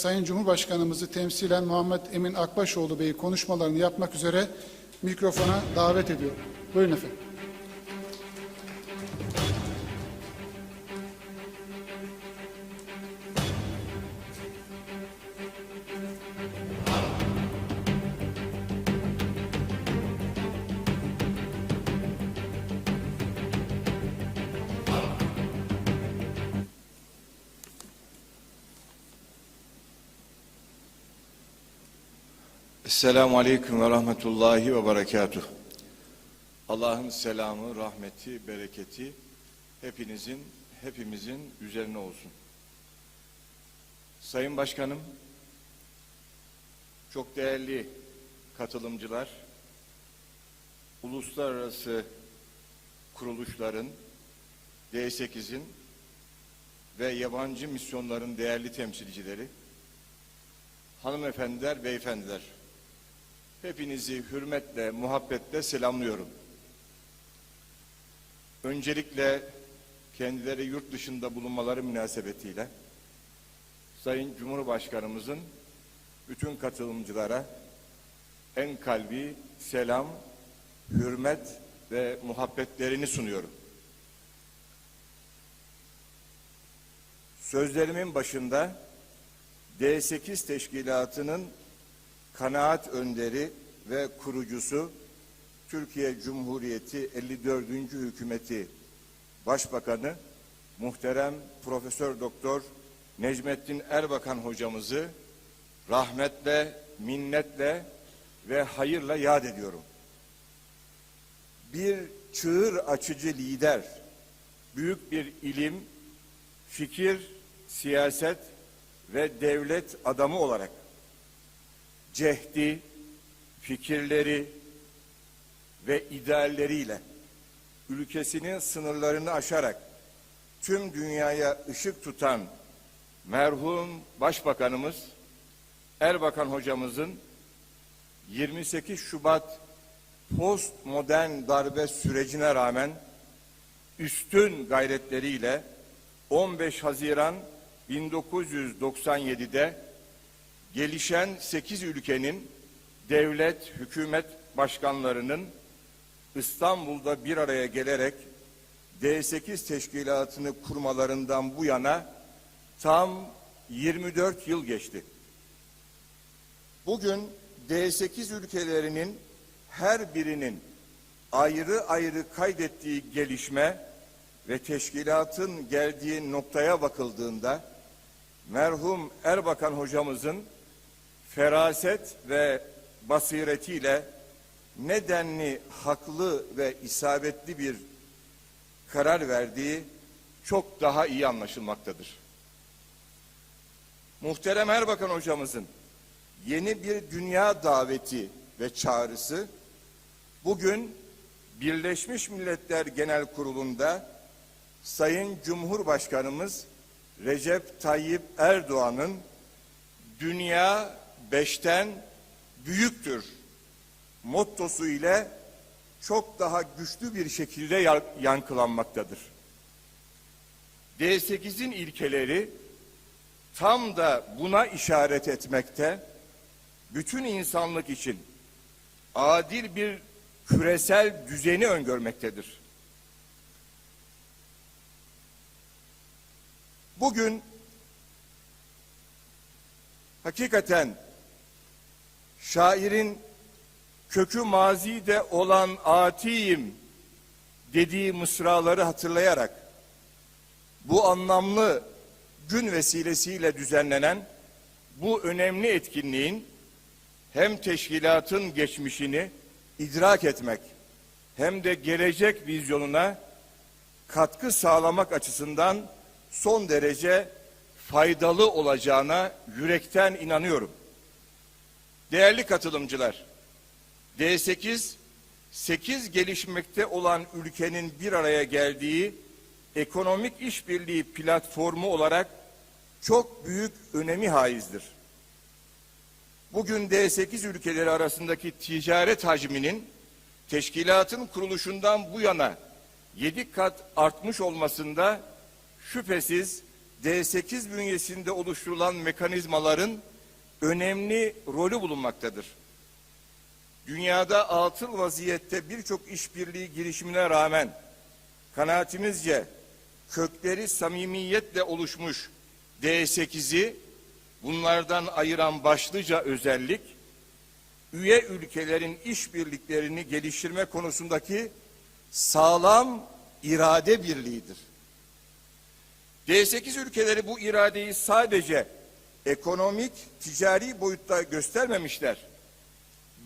Sayın Cumhurbaşkanımızı temsilen Muhammed Emin Akbaşoğlu Bey'i konuşmalarını yapmak üzere mikrofona davet ediyorum. Buyurun efendim. Esselamu Aleyküm ve Rahmetullahi ve Berekatuh. Allah'ın selamı, rahmeti, bereketi hepinizin, hepimizin üzerine olsun. Sayın Başkanım, çok değerli katılımcılar, uluslararası kuruluşların, D8'in ve yabancı misyonların değerli temsilcileri, hanımefendiler, beyefendiler, Hepinizi hürmetle, muhabbetle selamlıyorum. Öncelikle kendileri yurt dışında bulunmaları münasebetiyle Sayın Cumhurbaşkanımızın bütün katılımcılara en kalbi selam, hürmet ve muhabbetlerini sunuyorum. Sözlerimin başında D8 teşkilatının kanaat önderi ve kurucusu Türkiye Cumhuriyeti 54. Hükümeti Başbakanı muhterem Profesör Doktor Necmettin Erbakan hocamızı rahmetle, minnetle ve hayırla yad ediyorum. Bir çığır açıcı lider, büyük bir ilim, fikir, siyaset ve devlet adamı olarak cehdi, fikirleri ve idealleriyle ülkesinin sınırlarını aşarak tüm dünyaya ışık tutan merhum Başbakanımız Erbakan hocamızın 28 Şubat postmodern darbe sürecine rağmen üstün gayretleriyle 15 Haziran 1997'de gelişen 8 ülkenin devlet, hükümet başkanlarının İstanbul'da bir araya gelerek D8 teşkilatını kurmalarından bu yana tam 24 yıl geçti. Bugün D8 ülkelerinin her birinin ayrı ayrı kaydettiği gelişme ve teşkilatın geldiği noktaya bakıldığında merhum Erbakan hocamızın feraset ve basiretiyle nedenli haklı ve isabetli bir karar verdiği çok daha iyi anlaşılmaktadır. Muhterem Erbakan hocamızın yeni bir dünya daveti ve çağrısı bugün Birleşmiş Milletler Genel Kurulu'nda Sayın Cumhurbaşkanımız Recep Tayyip Erdoğan'ın dünya beşten büyüktür mottosu ile çok daha güçlü bir şekilde yankılanmaktadır. D8'in ilkeleri tam da buna işaret etmekte, bütün insanlık için adil bir küresel düzeni öngörmektedir. Bugün hakikaten şairin kökü mazide olan atiyim dediği mısraları hatırlayarak bu anlamlı gün vesilesiyle düzenlenen bu önemli etkinliğin hem teşkilatın geçmişini idrak etmek hem de gelecek vizyonuna katkı sağlamak açısından son derece faydalı olacağına yürekten inanıyorum. Değerli katılımcılar, D8, 8 gelişmekte olan ülkenin bir araya geldiği ekonomik işbirliği platformu olarak çok büyük önemi haizdir. Bugün D8 ülkeleri arasındaki ticaret hacminin teşkilatın kuruluşundan bu yana 7 kat artmış olmasında şüphesiz D8 bünyesinde oluşturulan mekanizmaların önemli rolü bulunmaktadır. Dünyada atıl vaziyette birçok işbirliği girişimine rağmen kanaatimizce kökleri samimiyetle oluşmuş D8'i bunlardan ayıran başlıca özellik üye ülkelerin işbirliklerini geliştirme konusundaki sağlam irade birliğidir. D8 ülkeleri bu iradeyi sadece ekonomik, ticari boyutta göstermemişler.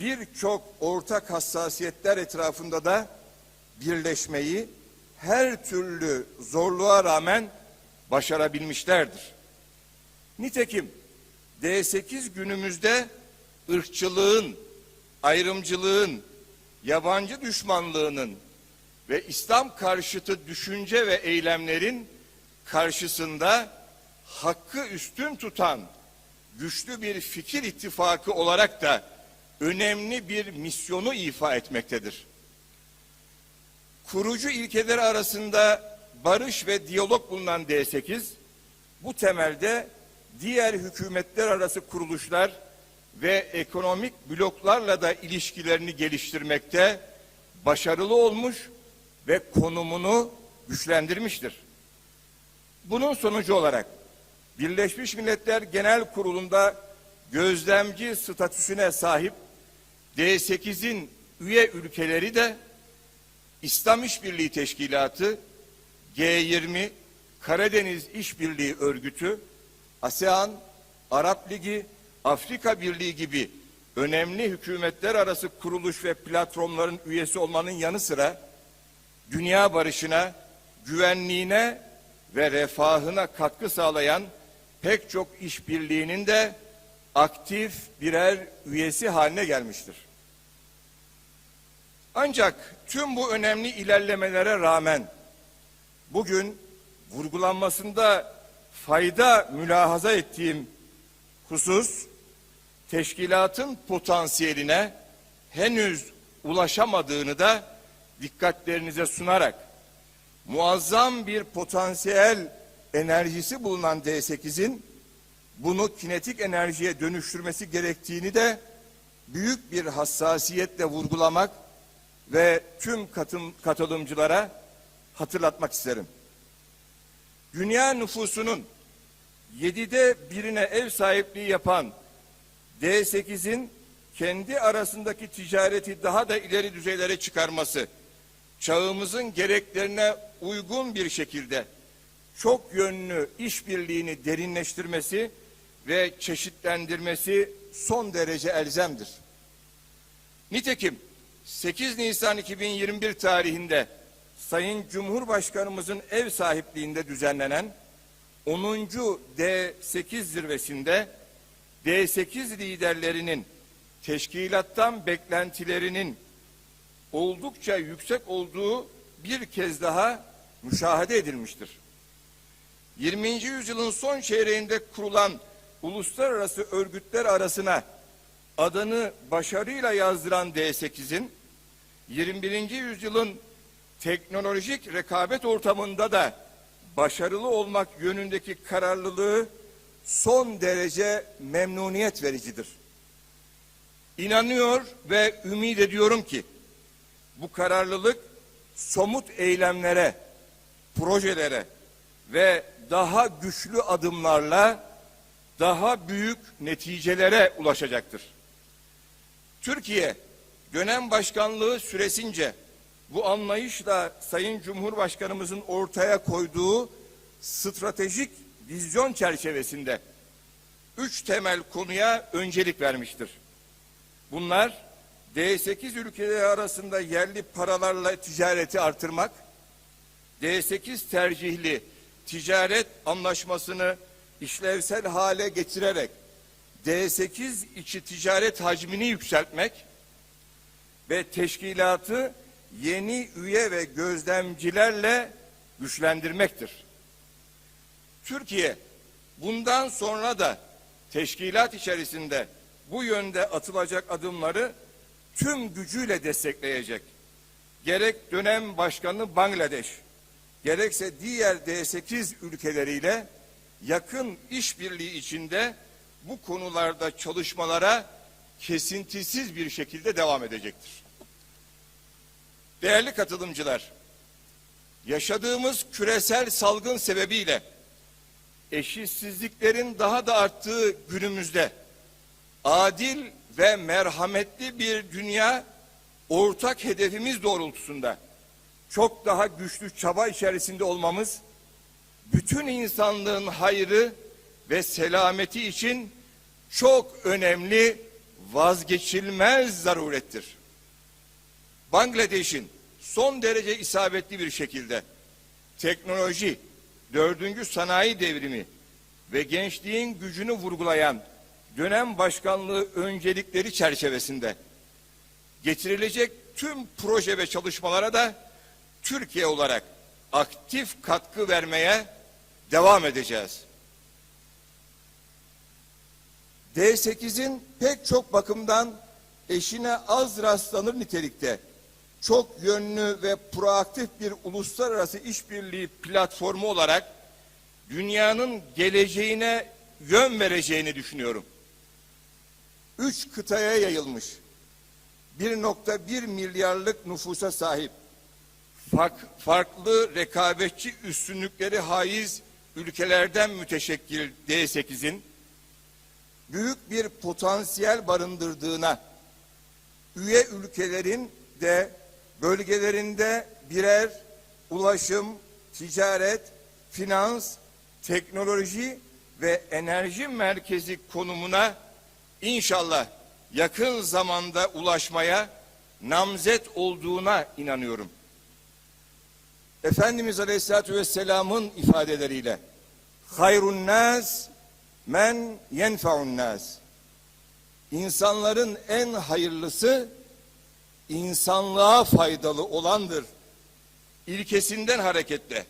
Birçok ortak hassasiyetler etrafında da birleşmeyi her türlü zorluğa rağmen başarabilmişlerdir. Nitekim D8 günümüzde ırkçılığın, ayrımcılığın, yabancı düşmanlığının ve İslam karşıtı düşünce ve eylemlerin karşısında hakkı üstün tutan güçlü bir fikir ittifakı olarak da önemli bir misyonu ifa etmektedir. Kurucu ilkeleri arasında barış ve diyalog bulunan D8 bu temelde diğer hükümetler arası kuruluşlar ve ekonomik bloklarla da ilişkilerini geliştirmekte başarılı olmuş ve konumunu güçlendirmiştir. Bunun sonucu olarak Birleşmiş Milletler Genel Kurulu'nda gözlemci statüsüne sahip D8'in üye ülkeleri de İslam İşbirliği Teşkilatı, G20, Karadeniz İşbirliği Örgütü, ASEAN, Arap Ligi, Afrika Birliği gibi önemli hükümetler arası kuruluş ve platformların üyesi olmanın yanı sıra dünya barışına, güvenliğine ve refahına katkı sağlayan pek çok işbirliğinin de aktif birer üyesi haline gelmiştir. Ancak tüm bu önemli ilerlemelere rağmen bugün vurgulanmasında fayda mülahaza ettiğim husus teşkilatın potansiyeline henüz ulaşamadığını da dikkatlerinize sunarak muazzam bir potansiyel enerjisi bulunan D8'in bunu kinetik enerjiye dönüştürmesi gerektiğini de büyük bir hassasiyetle vurgulamak ve tüm katım, katılımcılara hatırlatmak isterim. Dünya nüfusunun yedide birine ev sahipliği yapan D8'in kendi arasındaki ticareti daha da ileri düzeylere çıkarması, çağımızın gereklerine uygun bir şekilde çok yönlü işbirliğini derinleştirmesi ve çeşitlendirmesi son derece elzemdir. Nitekim 8 Nisan 2021 tarihinde Sayın Cumhurbaşkanımızın ev sahipliğinde düzenlenen 10. D8 zirvesinde D8 liderlerinin teşkilattan beklentilerinin oldukça yüksek olduğu bir kez daha müşahede edilmiştir. 20. yüzyılın son çeyreğinde kurulan uluslararası örgütler arasına adını başarıyla yazdıran D8'in 21. yüzyılın teknolojik rekabet ortamında da başarılı olmak yönündeki kararlılığı son derece memnuniyet vericidir. İnanıyor ve ümit ediyorum ki bu kararlılık somut eylemlere, projelere ve daha güçlü adımlarla daha büyük neticelere ulaşacaktır. Türkiye dönem başkanlığı süresince bu anlayışla Sayın Cumhurbaşkanımızın ortaya koyduğu stratejik vizyon çerçevesinde üç temel konuya öncelik vermiştir. Bunlar D8 ülkeleri arasında yerli paralarla ticareti artırmak, D8 tercihli ticaret anlaşmasını işlevsel hale getirerek D8 içi ticaret hacmini yükseltmek ve teşkilatı yeni üye ve gözlemcilerle güçlendirmektir. Türkiye bundan sonra da teşkilat içerisinde bu yönde atılacak adımları tüm gücüyle destekleyecek. Gerek dönem başkanı Bangladeş, gerekse diğer D8 ülkeleriyle yakın işbirliği içinde bu konularda çalışmalara kesintisiz bir şekilde devam edecektir. Değerli katılımcılar, yaşadığımız küresel salgın sebebiyle eşitsizliklerin daha da arttığı günümüzde adil ve merhametli bir dünya ortak hedefimiz doğrultusunda çok daha güçlü çaba içerisinde olmamız bütün insanlığın hayrı ve selameti için çok önemli vazgeçilmez zarurettir. Bangladeş'in son derece isabetli bir şekilde teknoloji, dördüncü sanayi devrimi ve gençliğin gücünü vurgulayan dönem başkanlığı öncelikleri çerçevesinde getirilecek tüm proje ve çalışmalara da Türkiye olarak aktif katkı vermeye devam edeceğiz. D8'in pek çok bakımdan eşine az rastlanır nitelikte çok yönlü ve proaktif bir uluslararası işbirliği platformu olarak dünyanın geleceğine yön vereceğini düşünüyorum. Üç kıtaya yayılmış, 1.1 milyarlık nüfusa sahip, farklı rekabetçi üstünlükleri haiz ülkelerden müteşekkil D8'in büyük bir potansiyel barındırdığına, üye ülkelerin de bölgelerinde birer ulaşım, ticaret, finans, teknoloji ve enerji merkezi konumuna inşallah yakın zamanda ulaşmaya namzet olduğuna inanıyorum. Efendimiz Aleyhisselatü Vesselam'ın ifadeleriyle hayrun nas men yenfe'un nas İnsanların en hayırlısı insanlığa faydalı olandır. İlkesinden hareketle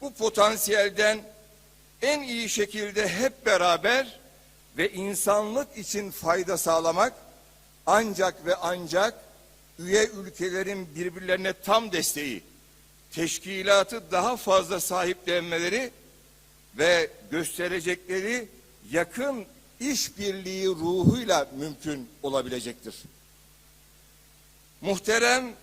bu potansiyelden en iyi şekilde hep beraber ve insanlık için fayda sağlamak ancak ve ancak üye ülkelerin birbirlerine tam desteği, teşkilatı daha fazla sahiplenmeleri ve gösterecekleri yakın işbirliği ruhuyla mümkün olabilecektir. Muhterem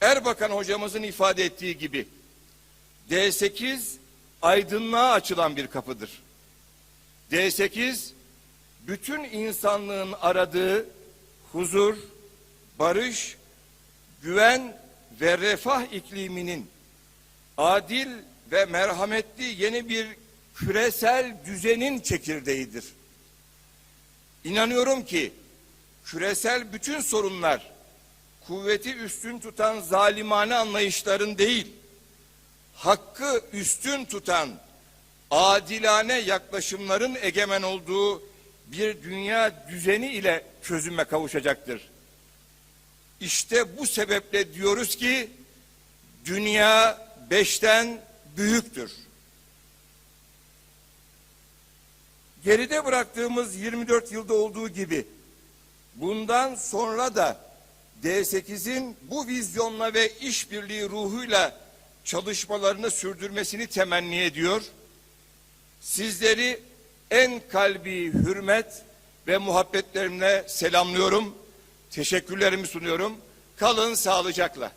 Erbakan hocamızın ifade ettiği gibi D8 aydınlığa açılan bir kapıdır. D8 bütün insanlığın aradığı huzur, barış, güven ve refah ikliminin adil ve merhametli yeni bir küresel düzenin çekirdeğidir. İnanıyorum ki küresel bütün sorunlar kuvveti üstün tutan zalimane anlayışların değil, hakkı üstün tutan adilane yaklaşımların egemen olduğu bir dünya düzeni ile çözüme kavuşacaktır. İşte bu sebeple diyoruz ki dünya beşten büyüktür. Geride bıraktığımız 24 yılda olduğu gibi bundan sonra da D8'in bu vizyonla ve işbirliği ruhuyla çalışmalarını sürdürmesini temenni ediyor. Sizleri en kalbi hürmet ve muhabbetlerimle selamlıyorum. Teşekkürlerimi sunuyorum. Kalın sağlıcakla.